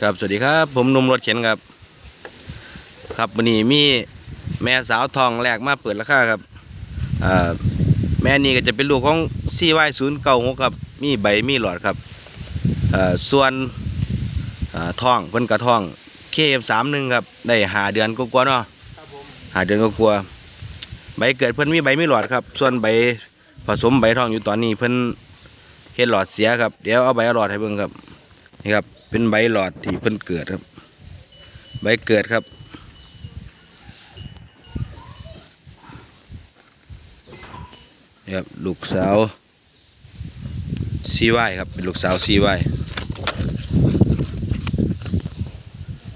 ครับสวัสดีครับ ผมหนุ่มรถเข็นครับ ครับวันนี้มีแม่สาวทองแรกมาเปิดราคาครับอ่าแม่นี่ก็จะเป็นลูกของซีไวศูนย์เก้าหกครับ มีใบมีหลอดครับอ่าส่วนอ่าทองเพิ่นกระทองเคฟสามหนึ่งครับได้หาเดือนกว่าๆเนาะครับผมหาเดือนกว่าๆใบเกิดเพิ่นมีใบมีหลอดครับ ส่วนใบผสมใบทองอยู่ตอนนี้เพิ่นเฮ็ดหลอดเสียครับ เดี๋ยวเอาใบหลอดให้เบิ่งครับนี่ครับ เป็นใบหลอดที่เพิ่นเกิดครับ ใบเกิดครับนี่ครับลูกสาวซีไวครับ เป็นลูกสาวซีไว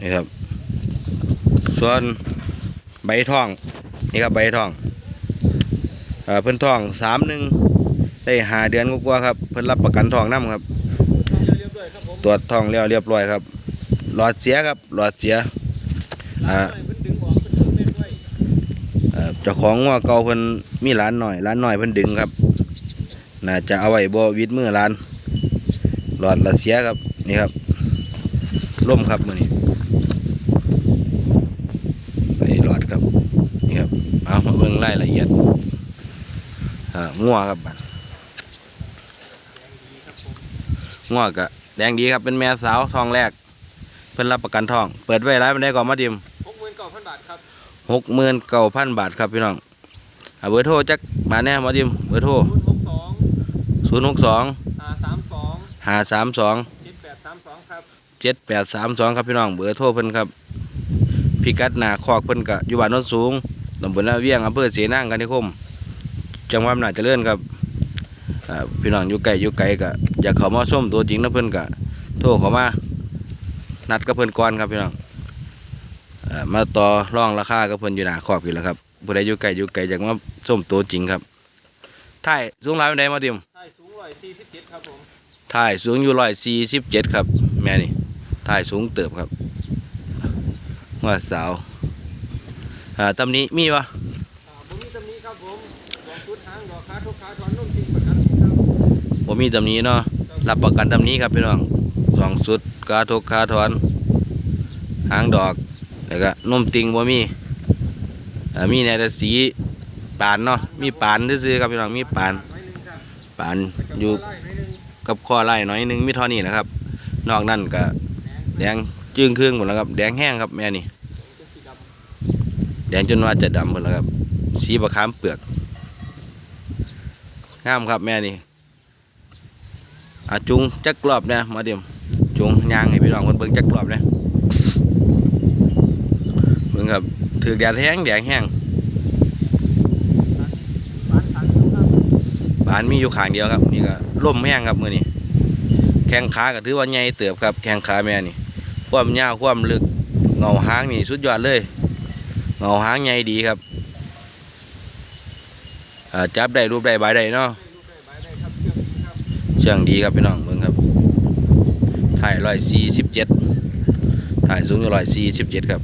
นี่ครับ ส่วนใบทอง นี่ครับใบทองเอ่อเพิ่นทองสามหนึ่งได้หาเดือนกว่าครับ เพิ่นรับประกันทองน้ำครับ ตรวจทองแล้วเรียบร้อยครับ หลอดเสียครับ หลอดเสียอ่าเพิ่นดึงง้อเจ้าของว่าเก่าเพิ่นมีร้านหน่อยร้านหน่อยเพิ่นดึงครับน่าจะเอาไว้บ่วิดมือร้าน หลอดละเสียครับนี่ครับล่มครับมือนี้ไปหลอดครับนี่ครับเอามาเบิ่งรายละเอียดอ่างัวครับบัดงัวกะ แดงดีครับเป็นแม่สาวทองแรก เพิ่นรับประกันทอง เปิดไว้ร้านมันได้ก่อนมาดิมหกหมื่นเก้าพันบาทครับหกหมื่นเก้าพันบาทครับพี่น้องอ่าเบอร์โทรจักบาทแน่มาดิมเบอร์โทรศูนย์หกสองศูนย์หกสองห้าสามสองห้าสามสองเจ็ดแปดสามสองครับเจ็ดแปดสามสองครับพี่น้องเบอร์โทรเพิ่นครับพิกัดหนาคอกเพิ่นกะอยู่บ้านโนนสูงตำบลนาเวียงอำเภอเสนางกันนิคม จังหวัดอำนาจเจริญครับอ่า พี่น้องอยู่ไกลอยู่ไกลกะอยากเขามาชมตัวจริงนะเพิ่อนกะโทรเขามา นัดกับเพิ่อนก่อนครับพี่น้องมาต่อรองราคากับเพิ่อนอยู่หนาคอกอยู่แล้วครับผู้ใดอยู่ไกลอยู่ไกลอยากมาชมตัวจริงครับถ่ายสูงหลายปานใดมาติมใช่สูงร้อยสี่สิบเจ็ดครับผมถ่ายสูงอยู่ร้อยสี่สิบเจ็ดครับ แม่นี่ถ่ายสูงเติบครับว่าสาวอ่าตำนี้มีวะผมมีตำนี้ครับผมสองชุดหางดอกขาทุกขาถอนนุ่มจริงประกัน ผมมีตำนี้เนาะรับประกันตำนี้ครับพี่น้องสองสุดกาทกคาถอน หางดอกแล้วก็นมติงบ่มีมีในแต่สีปานเนาะมีปานซื่อครับพี่น้องมีปานปานอยู่กับข้อไล่น่อยนึงมีท่านี้นะครับ นอกนั้นก็แดงจึงครึ่งหมดแล้วครับแดงแห้งครับแม่นี่แดงจนว่าจะดำหมดแล้วครับ สีบะขามเปลือกงามครับแม่นี่ อาจุงจักรอบเนี่ยมาเดี๋ยมจุงยางให้พี่น้องคนเบิ่งจักรอบเนี่ยเบิ่งครับถือแดดแห้งแดงแห้งบานมีอยู่ขางเดียวครับนี่ก็ล่มแห้งครับมือนี้แข้งขาก็ถือว่าใหญ่เติบครับแข้งขาแม่นี่ความยาวความลึกเงาหางนี่สุดยอดเลยเงาหางใหญ่ดีครับจับได้รูปได้ใบได้เนาะ ชื่องดีครับพี่น้องเบิ่งครับถ่ายร้อยสี่สิบเจ็ดถ่ายสูงอยู่ร้อยสี่สิบเจ็ดครับ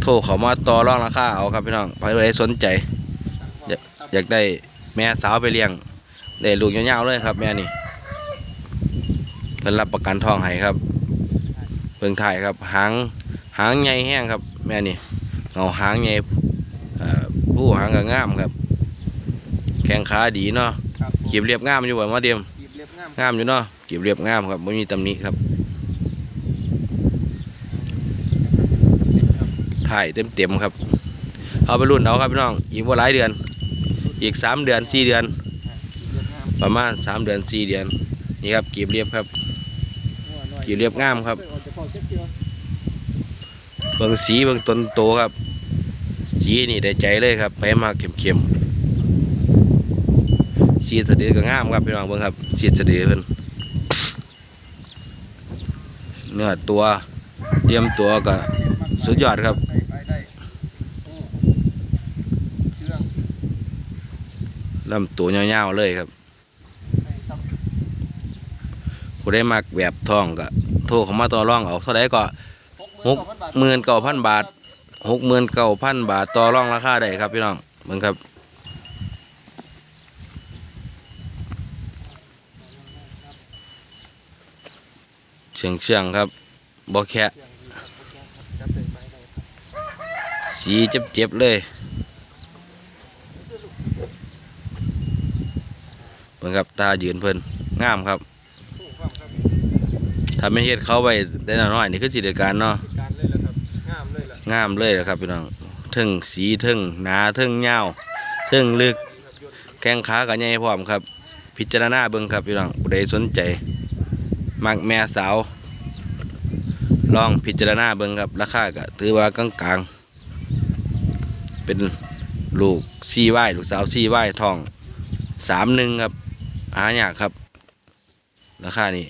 โทรเขามาต่อรองราคาเอาครับพี่น้องใครเลยสนใจสั่งพร้อมครับอยากได้แม่สาวไปเลี้ยงได้ลูกยาวๆเลยครับแม่นี่เพิ่นรับประกันทองให้ครับเบิ่งถ่ายครับหางหางใหญ่แห้งครับ แม่นี่เอาหางใหญ่เอ่อผู้หางก็งามครับ แข้งขาดีเนาะครับผมเก็บเรียบงามอยู่บ่มาเดียมกีบเล็บ งามอยู่เนาะเก็บเรียบงามครับไม่มีตำหนิครับถ่ายเต็มเต็มๆครับเอาไปรุ่นเอาครับพี่น้องอีกว่าหลายเดือน อีกสามเดือนสี่เดือน ประมาณสามเดือนสี่เดือนนี่ครับเก็บเรียบครับหัวหน่อยกีบเรียบงามครับออกจากคอเบิ่งสีเบิ่งต้นโตครับ สีนี่ได้ใจเลยครับไปมาเข้มเข้มๆ สีสะดือก็งามครับพี่น้องเบิ่งครับสีสะดือเพิ่นเนื้อตัวเตรียมตัวก็สุดยอดครับลำตัวยาวๆเลยครับผู้ได้มักแบบทองก็โทรเข้ามาต่อรองเอาเท่าไรก็หกหมื่นเก้าพันบาทหกหมื่นเก้าพันบาทต่อรองราคาได้ครับพี่น้องเบิ่งครับ เชียงเชียงครับบ่แค่เสียงดีครับโอเคครับจับได้ไปได้ครับสีเจ็บๆเลยเบิ่งครับตายืนเพิ่นงามครับถูกความครับถ้เฮ็ดเขาไว้ได้น้อยนี่คือสิได้การเนาะการเลยแหละครับงามเลยละงามเลยนะครับพี่น้องทึงสีทึงหนาทึงยาทึงลึกแข้งขาก็ใหญ่พร้อมครับ พิจารณาเบิ่งครับพี่น้องผู้ใดสนใจ มักแม่สาว ลองพิจารณาเบิ่งครับ ราคาก็ถือว่ากลางๆเป็นลูกซี่ไหวลูกสาวซี่ไหวทองสามหนึ่งครับ หายากครับ ราคานี้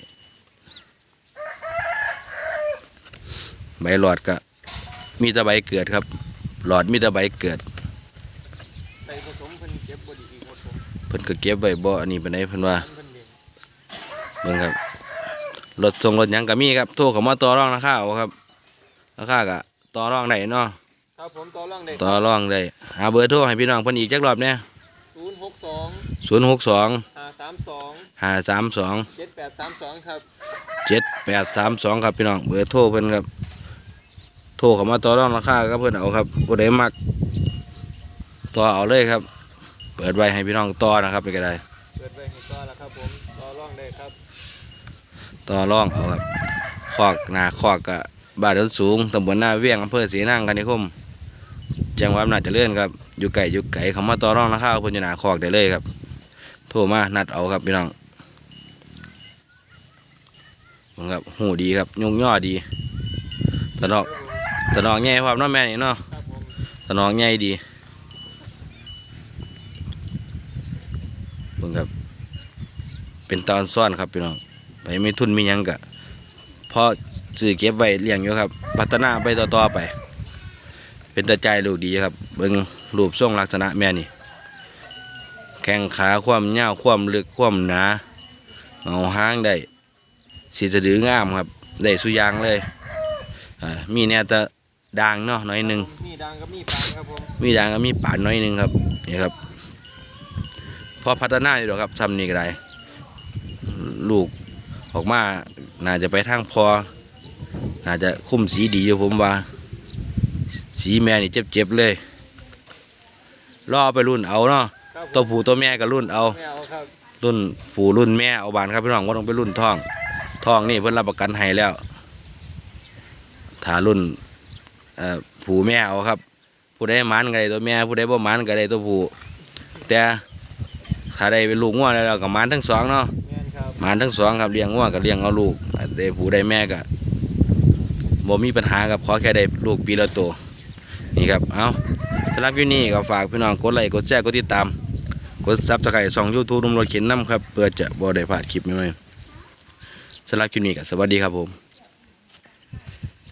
ใบหลอดก็มีตะใบเกิดครับ หลอดมีตะใบเกิดเพิ่นก็เก็เก็บไว้บ่อันนี้เป็นไดเพิ่นว่าเพิ่นเลี้ยงเบิ่งครับ รถส่งรถหยังก็มีครับโทรเข้ามาต่อรองราคาเอาครับราคาก็ต่อรองได้เนาะครับผมต่อรองได้ต่อรองได้หาเบอร์โทรให้พี่น้องเพิ่นอีกจักรอบเนี่ยศูนย์หกสองศูนย์หกสองห้าสามสองห้าสามสองเจ็ดแปดสามสองครับเจ็ดแปดสามสองครับพี่น้องเบอร์โทรเพิ่นครับ โทรเข้ามาต่อรองราคาก็เพิ่นเอาครับผู้ใดมักต่อเอาเลยครับ เปิดไว้ให้พี่น้องต่อนะครับเป็นก็ได้เปิดไว้ให้ต่อแล้วครับผมต่อรองได้ครับ ต่อร่องเอาครับคอกหนาคอกกะบ้านโนนสูงตำบลหน้าเวียงอำเภอศรีนางกันนิคมจังหวัดอำนาจะเจริญครับอยู่ไก่อยู่ไก่เขามาต่อร่องราคาเอาเพิ่นอยู่หนาคอกได้เลยครับ โทรมานัดเอาครับพี่น้องผมครับหูดีครับยงย่อดีตะนอกตะนอกใหญ่ความน้องแม่นี่เนาะตะนอกใหญ่ดีผมครับ เป็นตอนซ่อนครับพี่น้อง ไปมีทุนมีหยังกะพอซื้อเก็บไว้เลี้ยงอยู่ครับ พัฒนาไปต่อๆไป เป็นตาใจายลูกดีครับ เบิ่งรูปทรงลักษณะแม่นี่ แข้งขาความยาวความลึกความหนาเอาห้างได้สีสะดืองามครับ ได้สุอยางเลยอ่ามีแนวแตะด่างเนาะหน่อยหนึ่งมีดังกับมีปานครับผมมีด่างก็มีป่านหน้อยหนึ่งครับนี่ครับพอพัฒนาอยู่หรอกครับทำนี่ก็ได้ลูก ออกมาน่าจะไปทางพอน่าจะคุ้มสีดีอยู่ผมว่า สีแม่นี่เจ็บๆเลยล่อไปรุ่นเอาเนาะครับผมตัวผู้ตัวแม่ก็รุ่นเอาไม่เอาครับรุ่นผู้รุ่นแม่เอาบานครับพี่น้องว่าต้องไปรุ่นท้องท้องนี่เพิ่นรับประกันให้แล้วถ้ารุ่นเอ่อผู้แม่เอาครับ ผู้ใดหมันก็ได้ตัวแม่ผู้ใดบ่หมันก็ได้ตัวผู้แต่ถ้าได้เป็นลูกงัวแล้วก็หมันทั้งสองเนาะแมาทั้งสองครับเลี้ยงง่วกับเลี้ยงเอาลูกได้ผู้ได้แม่ก็บ่มีปัญหาครับขอแค่ได้ลูกปีละตัวนี่ครับเอาสำหรับอยู่นี่ก็ฝากพี่น้องกดไลค์กดแชร์กดติดตาม กดซับสไครต์ช่องยูทูบนุ่มรถเข็นน้ำครับเพื่อจะบ่ได้พลาดคลิปใหม่ๆสำหรับคลิปนี้ก็สวัสดีครับผม